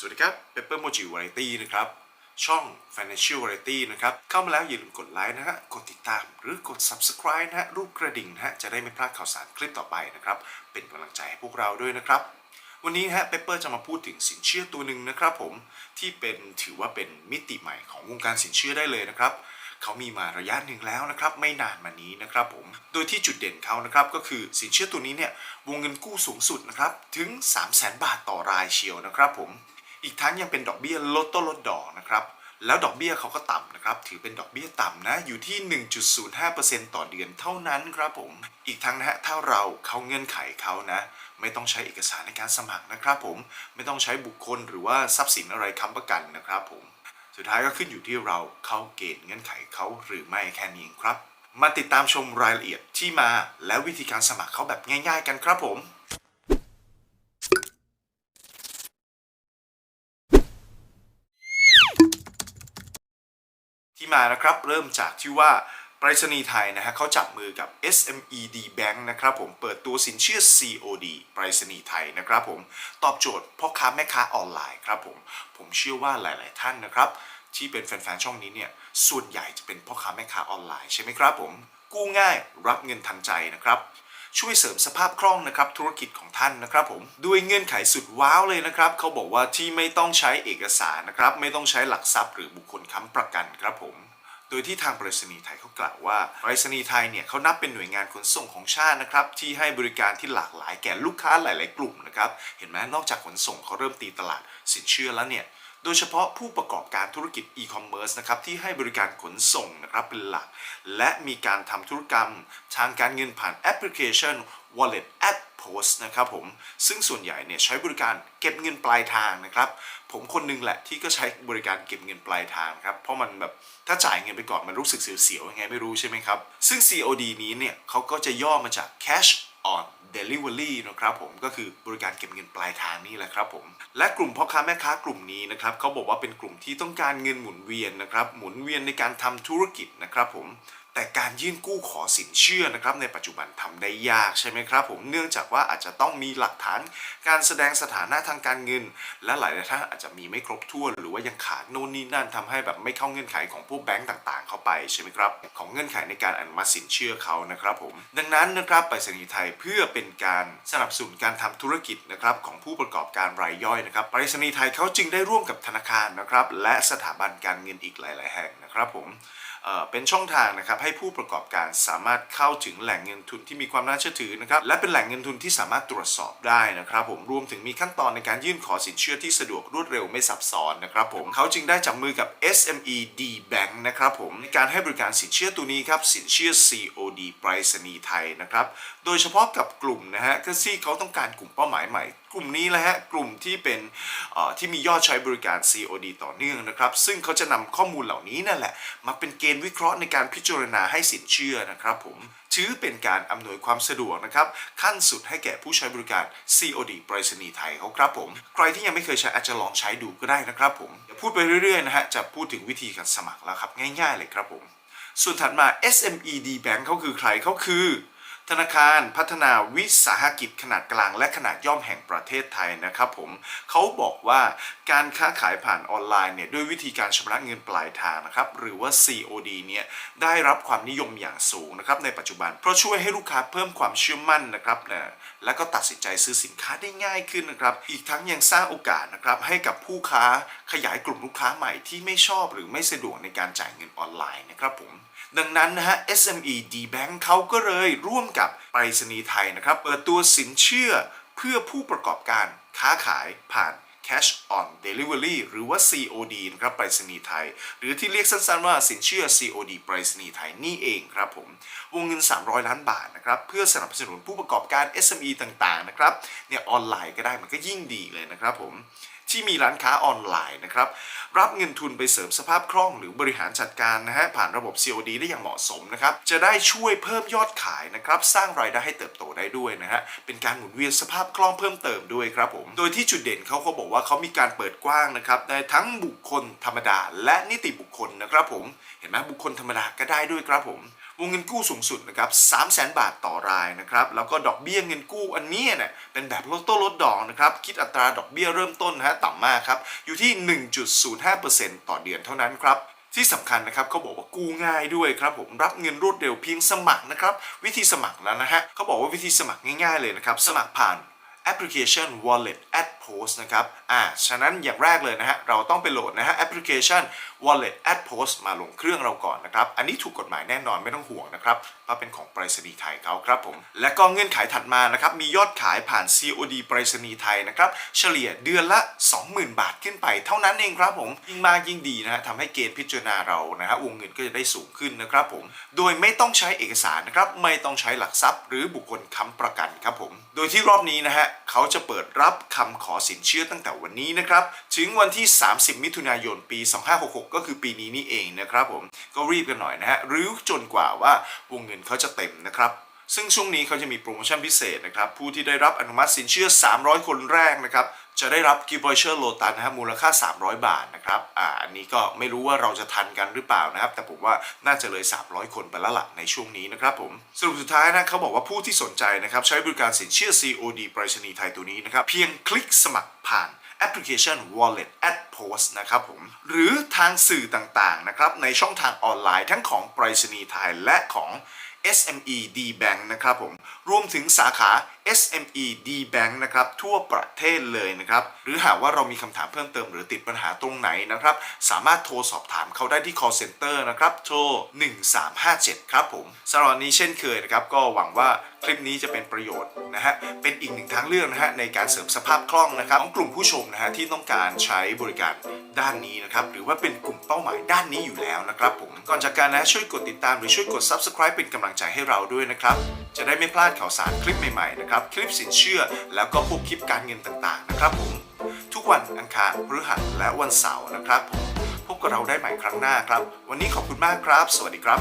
สวัสดีครับ Pepper Mochi Variety นะครับ ช่อง Financial Variety นะครับ เข้ามาแล้วอย่าลืมกดไลค์นะฮะ กดติดตาม หรือกด Subscribe นะฮะ รูปกระดิ่งนะฮะ จะได้ไม่พลาดข่าวสารคลิปต่อไปนะครับ เป็นกำลังใจให้พวกเราด้วยนะครับ วันนี้ฮะเปเปอร์จะมาพูดถึงสินเชื่อตัวหนึ่งนะครับผม ที่เป็นถือว่าเป็นมิติใหม่ของวงการสินเชื่อได้เลยนะครับเขามีมาระยะหนึ่งแล้วนะครับ ไม่นานมานี้นะครับผม โดยที่จุดเด่นเขานะครับก็คือสินเชื่อตัวนี้เนี่ยวงเงินกู้สูงสุดนะครับ ถึง 3 0 0 0 0 0 บาทต่อรายเชียวนะครับผม อีกทั้งยังเป็นดอกเบี้ยลดต้นลดดอกนะครับ แล้วดอกเบี้ยเขาก็ต่ำนะครับ ถือเป็นดอกเบี้ยต่ำนะ อยู่ที่ 1.05%ต่อเดือนเท่านั้นครับผม อีกทั้งนะฮะ ถ้าเราเข้าเงื่อนไขเขานะ ไม่ต้องใช้เอกสารในการสมัครนะครับผม ไม่ต้องใช้บุคคลหรือว่าทรัพย์สินอะไรค้ำประกันนะครับผม สุดท้ายก็ขึ้นอยู่ที่เราเข้าเกณฑ์เงื่อนไขเขาหรือไม่แค่นี้เองครับ มาติดตามชมรายละเอียดที่มาและวิธีการสมัครเขาแบบง่าย ๆ กันครับผม มานะครับ เริ่มจากที่ว่าไปรษณีย์ไทยนะฮะเขาจับมือกับ SMED Bank นะครับผมเปิดตัวสินเชื่อ COD ไปรษณีย์ไทยนะครับผมตอบโจทย์พ่อค้าแม่ค้าออนไลน์ครับผมผมเชื่อว่าหลาย ๆ ท่านนะครับที่เป็นแฟน ๆ ช่องนี้เนี่ยส่วนใหญ่จะเป็นพ่อค้าแม่ค้าออนไลน์ใช่ไหมครับผมกู้ง่ายรับเงินทันใจนะครับ ช่วยเสริมสภาพคล่องนะครับธุรกิจของท่านนะครับผมด้วยเงื่อนไขสุดว้าวเลยนะครับเขาบอกว่าที่ไม่ต้องใช้เอกสารนะครับไม่ต้องใช้หลักทรัพย์หรือบุคคลค้ำประกันครับผมโดยที่ทางไปรษณีย์ไทยเขากล่าวว่าไปรษณีย์ไทยเนี่ยเขานับเป็นหน่วยงานขนส่งของชาตินะครับที่ให้บริการที่หลากหลายแก่ลูกค้าหลาย ๆ กลุ่มนะครับเห็นไหมนอกจากขนส่งเขาเริ่มตีตลาดสินเชื่อแล้วเนี่ย โดยเฉพาะผู้ประกอบการธุรกิจอีคอมเมิร์ซนะครับที่ให้บริการขนส่งนะครับเป็นหลัก และมีการทำธุรกรรมทางการเงินผ่านแอปพลิเคชัน Wallet at Post นะครับผม ซึ่งส่วนใหญ่เนี่ยใช้บริการเก็บเงินปลายทางนะครับ ผมคนหนึงแหละที่ก็ใช้บริการเก็บเงินปลายทางครับ เพราะมันแบบถ้าจ่ายเงินไปก่อนมันรู้สึกเสียวๆยังไงไม่รู้ใช่ไหมครับ ซึ่ง COD นี้เนี่ยเขาก็จะย่อมาจาก Cash on Delivery นะครับผมก็คือบริการเก็บเงินปลายทางนี่แหละครับผมและกลุ่มพ่อค้าแม่ค้ากลุ่มนี้นะครับเขาบอกว่าเป็นกลุ่มที่ต้องการเงินหมุนเวียนนะครับหมุนเวียนในการทำธุรกิจนะครับผม แต่การยื่นกู้ขอสินเชื่อนะครับในปัจจุบันทำได้ยากใช่ไหมครับผมเนื่องจากว่าอาจจะต้องมีหลักฐานการแสดงสถานะทางการเงิน และหลายท่านอาจจะมีไม่ครบถ้วน หรือว่ายังขาดโน่นนี่นั่นทำให้แบบไม่เข้าเงื่อนไขของพวกแบงก์ต่างๆ เข้าไปใช่ไหมครับของเงื่อนไขในการอนุมัติสินเชื่อเขานะครับผมดังนั้นนะครับไปรษณีย์ไทยเพื่อเป็นการสนับสนุนการทำธุรกิจนะครับของผู้ประกอบการรายย่อยนะครับไปรษณีย์ไทยเขาจึงได้ร่วมกับธนาคารนะครับและสถาบันการเงินอีกหลาย ๆ แห่งนะครับผม เป็นช่องทางนะครับให้ผู้ประกอบการสามารถเข้าถึงแหล่งเงินทุนที่มีความน่าเชื่อถือนะครับและเป็นแหล่งเงินทุนที่สามารถตรวจสอบได้นะครับผมรวมถึงมีขั้นตอนในการยื่นขอสินเชื่อที่สะดวกรวดเร็วไม่ซับซ้อนนะครับผมเขาจึงได้จับมือกับ SME D Bank นะครับผมในการให้บริการสินเชื่อตัวนี้ครับสินเชื่อ COD ไปรษณีย์ไทยนะครับโดยเฉพาะกับกลุ่มนะฮะก็ที่เขาต้องการกลุ่มเป้าหมายใหม่กลุ่มนี้แหละฮะกลุ่มที่เป็นที่มียอดใช้บริการ COD ต่อเนื่องนะครับ ซึ่งเขาจะนำข้อมูลเหล่านี้นั่นแหละ มาเป็นเกณฑ์วิเคราะห์ในการพิจารณาให้สินเชื่อนะครับผมถือเป็นการอำนวยความสะดวกนะครับ ขั้นสุดให้แก่ผู้ใช้บริการ COD ไปรษณีย์ไทยเขาครับผม ใครที่ยังไม่เคยใช้อาจจะลองใช้ดูก็ได้นะครับผมเดี๋ยวพูดไปเรื่อยๆนะฮะจะพูดถึงวิธีการสมัครแล้วครับง่าย ๆ เลยครับผม ส่วนถัดมา SMED Bank เขาคือใครเขาคือ ธนาคารพัฒนาวิสาหกิจขนาดกลางและขนาดย่อมแห่งประเทศไทยนะครับผมเขาบอกว่าการค้าขายผ่านออนไลน์เนี่ยด้วยวิธีการชำระเงินปลายทางนะครับหรือว่า COD เนี่ยได้รับความนิยมอย่างสูงนะครับในปัจจุบัน เพราะช่วยให้ลูกค้าเพิ่มความเชื่อมั่นนะครับนะและก็ตัดสินใจซื้อสินค้าได้ง่ายขึ้นนะครับอีกทั้งยังสร้างโอกาสนะครับให้กับผู้ค้าขยายกลุ่มลูกค้าใหม่ที่ไม่ชอบหรือไม่สะดวกในการจ่ายเงินออนไลน์นะครับผมดังนั้นนะฮะ SME D Bank เขาก็เลยร่วมกับไปรษณีย์ไทยนะครับ เปิดตัวสินเชื่อเพื่อผู้ประกอบการค้าขายผ่าน Cash on Delivery หรือว่า COD นะครับไปรษณีย์ไทย หรือที่เรียกสั้นๆว่าสินเชื่อ COD ไปรษณีย์ไทยนี่เองครับผม วงเงิน 300 ล้านบาทนะครับเพื่อสนับสนุนผู้ประกอบการ SME ต่างๆนะครับเนี่ยออนไลน์ก็ได้มันก็ยิ่งดีเลยนะครับผม ที่มีร้านค้าออนไลน์นะครับรับเงินทุนไปเสริมสภาพคล่องหรือบริหารจัดการนะฮะผ่านระบบ COD ได้อย่างเหมาะสมนะครับจะได้ช่วยเพิ่มยอดขายนะครับสร้างรายได้ให้เติบโตได้ด้วยนะฮะเป็นการหมุนเวียนสภาพคล่องเพิ่มเติมด้วยครับผมโดยที่จุดเด่นเขาก็บอกว่าเขามีการเปิดกว้างนะครับได้ทั้งบุคคลธรรมดา และนิติบุคคลนะครับผมเห็นไหมบุคคลธรรมดาก็ได้ด้วยครับผม วงเงินกู้สูงสุดนะครับ3 0 0 0 0 0บาทต่อรายนะครับ แล้วก็ดอกเบี้ยเงินกู้อันนี้เนี่ยเป็นแบบลดต้นลดดอกนะครับ คิดอัตราดอกเบี้ยเริ่มต้นนะฮะต่ำมากครับ อยู่ที่ 1.05%ต่อเดือนเท่านั้นครับที่สำคัญนะครับเขาบอกว่ากู้ง่ายด้วยครับผมรับเงินรวดเร็วเพียงสมัครนะครับ วิธีสมัครแล้วนะฮะเขาบอกว่าวิธีสมัครง่ายๆเลยนะครับ สมัครผ่าน แอปพลิเคชัน Wallet at Post นะครับ อ่า ฉะนั้นอย่างแรกเลยนะฮะ เราต้องไปโหลดนะฮะแอปพลิเคชัน Wallet at Post มาลงเครื่องเราก่อนนะครับ อันนี้ถูกกฎหมายแน่นอนไม่ต้องห่วงนะครับเพราะเป็นของไปรษณีย์ไทยเขาครับผม และก็เงื่อนไขถัดมานะครับ มียอดขายผ่าน COD ไปรษณีย์ไทยนะครับ เฉลี่ยเดือนละ 20,000 บาทขึ้นไปเท่านั้นเองครับผม ยิ่งมากยิ่งดีนะฮะทำให้เกณฑ์พิจารณาเรานะฮะ วงเงินก็จะได้สูงขึ้นนะครับผม โดยไม่ต้องใช้เอกสารนะครับ ไม่ต้องใช้หลักทรัพย์ หรือบุคคลค้ำประกันครับผม โดยที่รอบนี้นะฮะเขาจะเปิดรับคำขอสินเชื่อตั้งแต่วันนี้นะครับ ถึงวันที่ 30 มิถุนายนปี 2566 ก็คือปีนี้นี่เองนะครับผม ก็รีบกันหน่อยนะฮะ หรือจนกว่าว่าวงเงินเขาจะเต็มนะครับซึ่งช่วงนี้เขาจะมีโปรโมชั่นพิเศษนะครับ ผู้ที่ได้รับอนุมัติสินเชื่อ 300 คนแรกนะครับ จะได้รับกิฟต์วอเชอร์โลตันนะฮะมูลค่า 300 บาทนะครับอ่าอันนี้ก็ไม่รู้ว่าเราจะทันกันหรือเปล่านะครับ แต่ผมว่าน่าจะเลย 300 คนไปแล้วล่ะในช่วงนี้นะครับผมสรุปสุดท้ายนะเขาบอกว่าผู้ที่สนใจนะครับใช้บริการสินเชื่อ COD ไปรษณีย์ไทยตัวนี้นะครับเพียงคลิกสมัครผ่านแอปพลิเคชัน Wallet at Post นะครับผม หรือทางสื่อต่างๆนะครับในช่องทางออนไลน์ทั้งของไปรษณีย์ไทยและของ SME D Bank นะครับผม รวมถึงสาขา SME D Bank นะครับทั่วประเทศเลยนะครับหรือหากว่าเรามีคำถามเพิ่มเติมหรือติดปัญหาตรงไหนนะครับ สามารถโทรสอบถามเขาได้ที่ call center นะครับ โทร 1357 ครับผมสำหรับนนี้เช่นเคยนะครับ ก็หวังว่าคลิปนี้จะเป็นประโยชน์นะฮะ เป็นอีกหนึ่งทางเลือกนะฮะในการเสริมสภาพคล่องนะครับของกลุ่มผู้ชมนะฮะที่ต้องการใช้บริการด้านนี้นะครับ หรือว่าเป็นกลุ่มเป้าหมายด้านนี้อยู่แล้วนะครับผม ก่อนจากการนะช่วยกดติดตามหรือช่วยกด subscribe เป็นกำลังใจให้เราด้วยนะครับ จะได้ไม่พลาดข่าวสารคลิปใหม่ๆนะครับคลิปสินเชื่อแล้วก็พวกคลิปการเงินต่างๆนะครับผมทุกวันอังคารพฤหัสและวันเสาร์นะครับผมพบกับเราได้ใหม่ครั้งหน้าครับ วันนี้ขอบคุณมากครับ สวัสดีครับ